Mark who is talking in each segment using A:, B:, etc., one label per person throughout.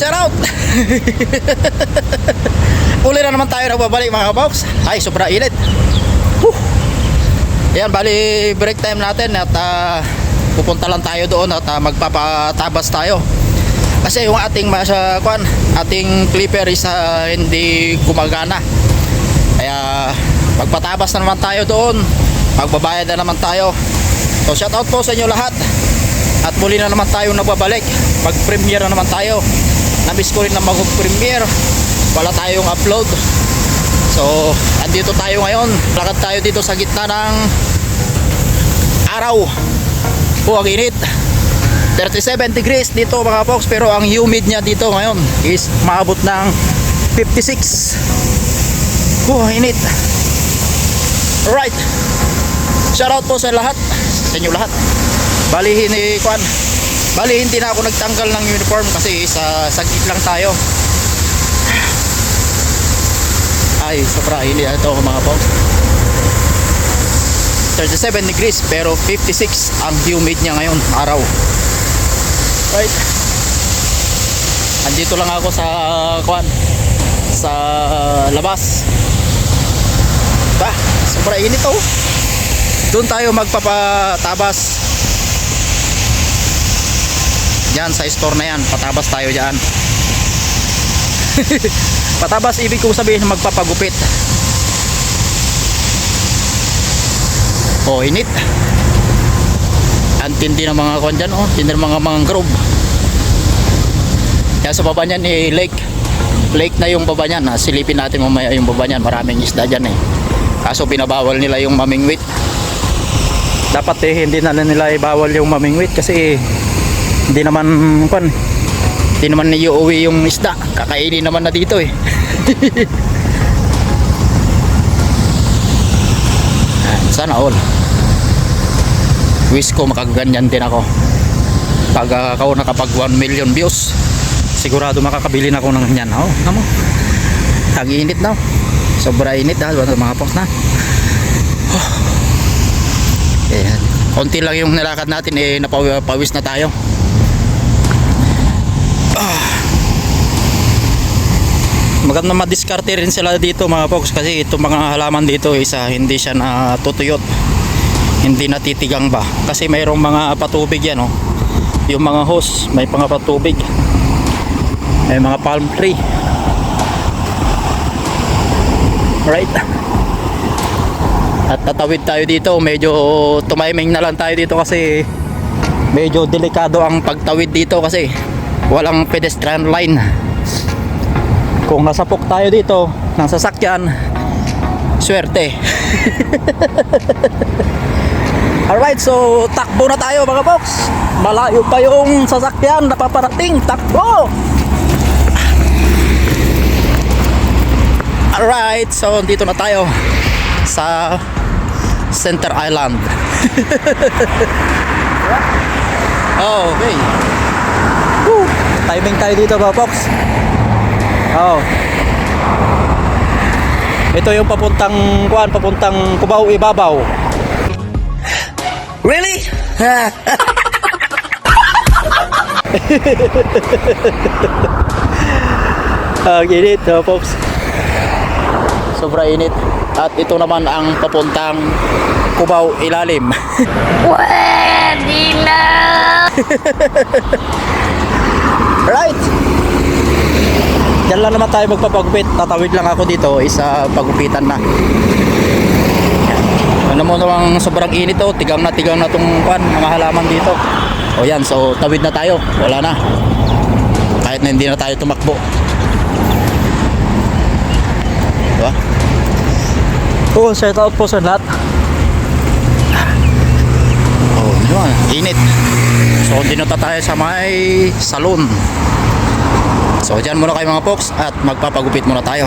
A: shout out! Uli na naman tayo nagbabalik mga kabox. Ay, sobra init. Whew. Yan, bali break time natin at ah, pupunta lang tayo doon at ah, magpapatabas tayo. Kasi yung ating masa kwan, ating clipper is ah, hindi gumagana. Kaya magpatabas na naman tayo doon. Magbabayad na naman tayo. So shout out po sa inyo lahat. At muli na naman tayo nagbabalik. Mag-premiere na naman tayo. Namiss ko rin na mag-premiere. Wala tayong upload. So, andito tayo ngayon. Lakad tayo dito sa gitna ng araw. Oh, ang init. 37 degrees dito mga folks. Pero ang humid niya dito ngayon is maabot ng 56. Oh, ang init. Alright. Shoutout po sa lahat. Sa inyo lahat. Bali hindi kwan. Bali hindi na ako nagtanggal ng uniform kasi sa saglit lang tayo. Ay, sobra hindi ito mga folks. 37 degrees pero 56 ang humid niya ngayon araw. Right. Andito lang ako sa kwan sa labas. Ba, sobra init oh. Doon tayo magpapatabas. Diyan sa store na yan, patabas tayo diyan. patabas ibig kong sabihin magpapagupit. Oh, init. Ang tindi ng mga kon dyan, oh. Tindi ng mga mangrove. Yan sa baba niyan, eh, lake. Lake na yung baba niyan. ha. Silipin natin mamaya yung baba niyan. Maraming isda dyan eh. Kaso pinabawal nila yung mamingwit. Dapat eh, hindi na nila ibawal yung mamingwit kasi hindi naman kon hindi naman iuwi yung isda. Kakainin naman na dito eh. Sana all. Wish ko makaganyan din ako. Pag uh, ako nakapag 1 million views, sigurado makakabili na ako ng ganyan. Oh, namo. Ang init na. Sobra init dahil wala mga post na. Oh. Ayan. Konti lang yung nilakad natin eh napawis na tayo. Ah. Maganda madiskarte rin sila dito mga folks kasi itong mga halaman dito isa hindi siya natutuyot. Hindi natitigang ba? Kasi mayroong mga patubig yan oh. yung mga hose may mga patubig. May mga palm tree. Right at tatawid tayo dito. Medyo tumiming na lang tayo dito kasi medyo delikado ang pagtawid dito kasi walang pedestrian line. Kung nasapok tayo dito ng sasakyan swerte. Alright so takbo na tayo mga folks malayo pa yung sasakyan napaparating takbo! Alright so dito na tayo sa Center Island. Oh, okay! Timing tayo dito mga folks Oh. Ito yung papuntang kuan, papuntang Cubao Ibabaw.
B: Really?
A: Ang init, oh, folks. Sobra init. At ito naman ang papuntang Cubao Ilalim.
B: Pwede na!
A: right. Diyan lang naman tayo magpapagupit. Tatawid lang ako dito, isa pagupitan na. Ano mo namang sobrang init oh, tigang na tigang na tong kwan, mga halaman dito. O yan, so tawid na tayo. Wala na. Kahit na hindi na tayo tumakbo. Diba? Oh, shout out po sa lahat. Oh, di ba? Init. So, dinata tayo sa may salon. So, dyan muna kayo mga folks at magpapagupit muna tayo.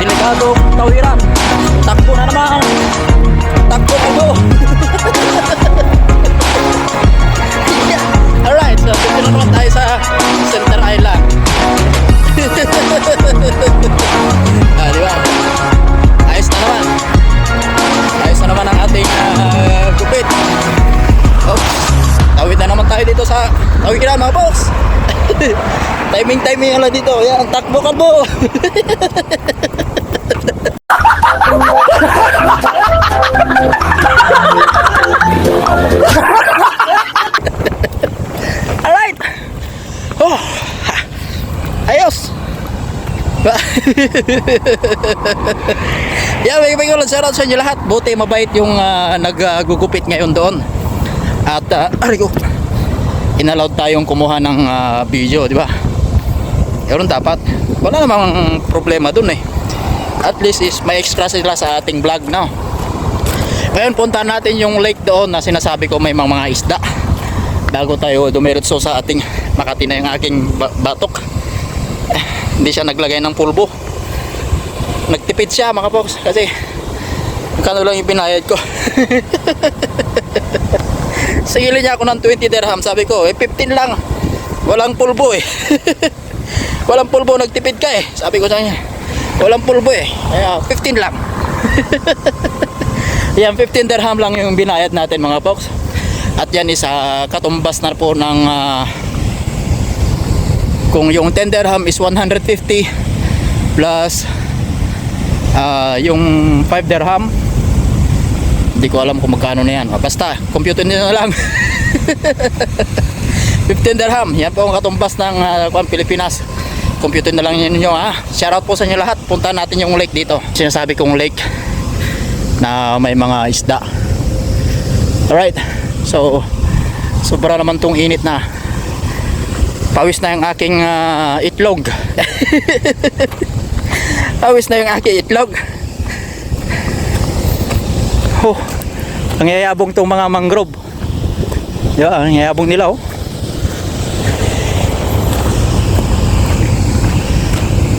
A: Delikadong tawiran. Takbo na naman. Takbo na go. Alright, so dito na naman tayo sa Center Island. ah, di? Ayos na naman. Ayos na naman ang ating uh, gupit. Oops. Tawid na naman tayo dito sa tawiran mga boss. timing timing lang dito. Yan, takbo kalbo. Alright. Oh. Ayos. yeah, may may ulan shoutout sa inyo lahat. Buti mabait yung ah, naggugupit ngayon doon. At uh, ko. Inallowed tayong kumuha ng ah, video, di ba? Yun dapat. Wala namang problema doon eh. At least is may extra sila sa ating vlog no. Ngayon punta natin yung lake doon na sinasabi ko may mga, mga isda. Bago tayo dumiretso sa ating Makati na yung aking ba- batok. Eh, hindi siya naglagay ng pulbo. Nagtipid siya mga folks kasi kano lang yung binayad ko. Sigili niya ako ng 20 dirham. Sabi ko, eh 15 lang. Walang pulbo eh. Walang pulbo, nagtipid ka eh. Sabi ko sa kanya, walang pulbo eh. Kaya 15 lang. Yan, 15 dirham lang yung binayad natin mga folks. At yan is ah, katumbas na po ng ah, kung yung 10 dirham is 150 plus ah, yung 5 dirham hindi ko alam kung magkano na yan. Ah, Basta, computer nyo na lang. 15 dirham. Yan po ang katumbas ng uh, Pilipinas. Computer na lang yun nyo ha. Shoutout po sa inyo lahat. Punta natin yung lake dito. Sinasabi kong lake na may mga isda. Alright. So, sobra naman tong init na. Pawis na yung aking ah, itlog. Pawis na yung aking itlog. Oh, ang yayabong tong mga mangrove. Yan, ang yayabong nila oh.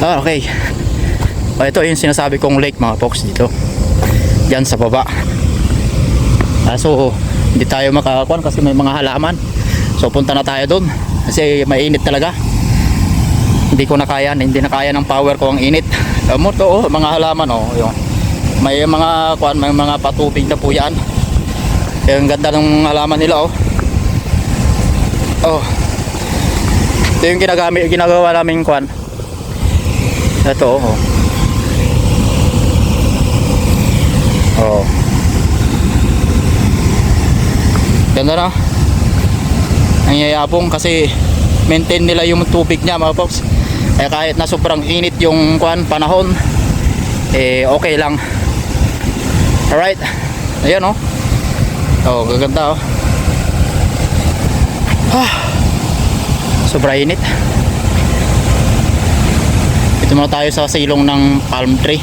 A: Ah, okay. Oh, ito yung sinasabi kong lake mga folks dito. Diyan sa baba. Ah, so, hindi tayo makakuan kasi may mga halaman. So, punta na tayo doon. Kasi mainit talaga. Hindi ko na kaya, hindi na kaya ng power ko ang init. Amo to, oh, mga halaman oh, yung may mga kuan, may mga patubig na po yan. Kaya ang ganda ng halaman nila oh. Oh. Ito yung ginagamit, ginagawa namin kuan. Ito oh. Oh. Ganda na. Ang yayabong kasi maintain nila yung tubig niya mga folks. Eh kahit na sobrang init yung kuan panahon, eh okay lang. Alright. Ayan oh. Oh, gaganda oh. Ah. Sobra init. Ito muna tayo sa silong ng palm tree.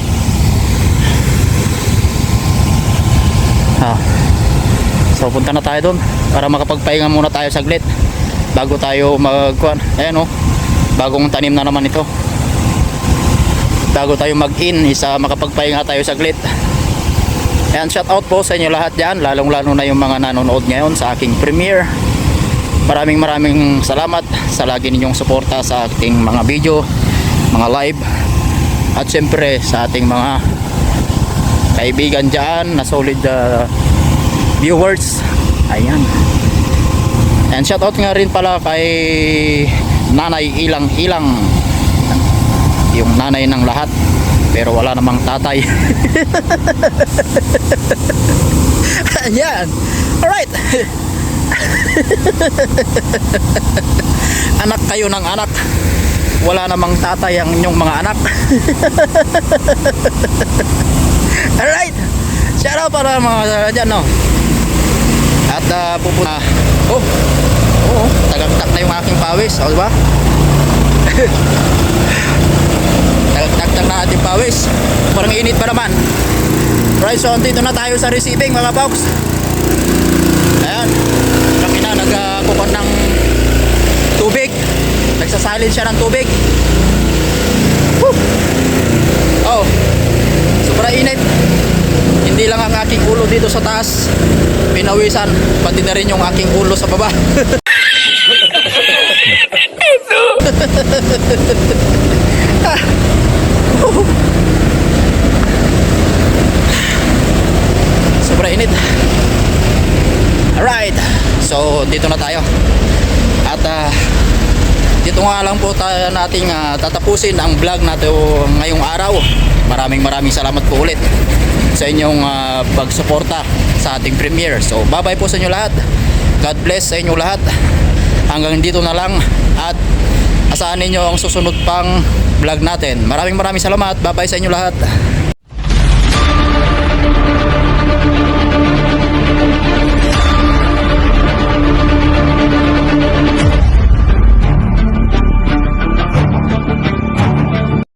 A: Ah. So punta na tayo doon para makapagpahinga muna tayo saglit bago tayo magkuan. Ayan oh. Bagong tanim na naman ito. Bago tayo mag-in, isa makapagpahinga tayo saglit. Ayan, shout out po sa inyo lahat dyan, lalong lalo na yung mga nanonood ngayon sa aking premiere. Maraming maraming salamat sa lagi ninyong suporta sa ating mga video, mga live, at syempre sa ating mga kaibigan dyan na solid uh, viewers. Ayan. And shout out nga rin pala kay Nanay Ilang Ilang. Yung nanay ng lahat. Pero wala namang tatay. Ayan. Alright. anak kayo ng anak. Wala namang tatay ang inyong mga anak. Alright. Shout out para mga dyan, no? At uh, pupunta. Oh. Oo. Tagagtak na yung aking pawis. O, diba? Tagtag na ating pawis. Parang init pa naman. Right, so dito na tayo sa receiving mga box. Ayan. Laki na, nagkukot ng tubig. Nagsasalin siya ng tubig. Woo! Oh, sobra init. Hindi lang ang aking ulo dito sa taas pinawisan, pati na rin yung aking ulo sa baba. Sobra init. Alright. So, dito na tayo. At ah, dito nga lang po tayo nating ah, tatapusin ang vlog natin ngayong araw. Maraming maraming salamat po ulit sa inyong ah, pagsuporta sa ating premiere. So, bye-bye po sa inyo lahat. God bless sa inyo lahat. Hanggang dito na lang at asahan ninyo ang susunod pang vlog natin. Maraming maraming salamat. Bye-bye sa inyo lahat.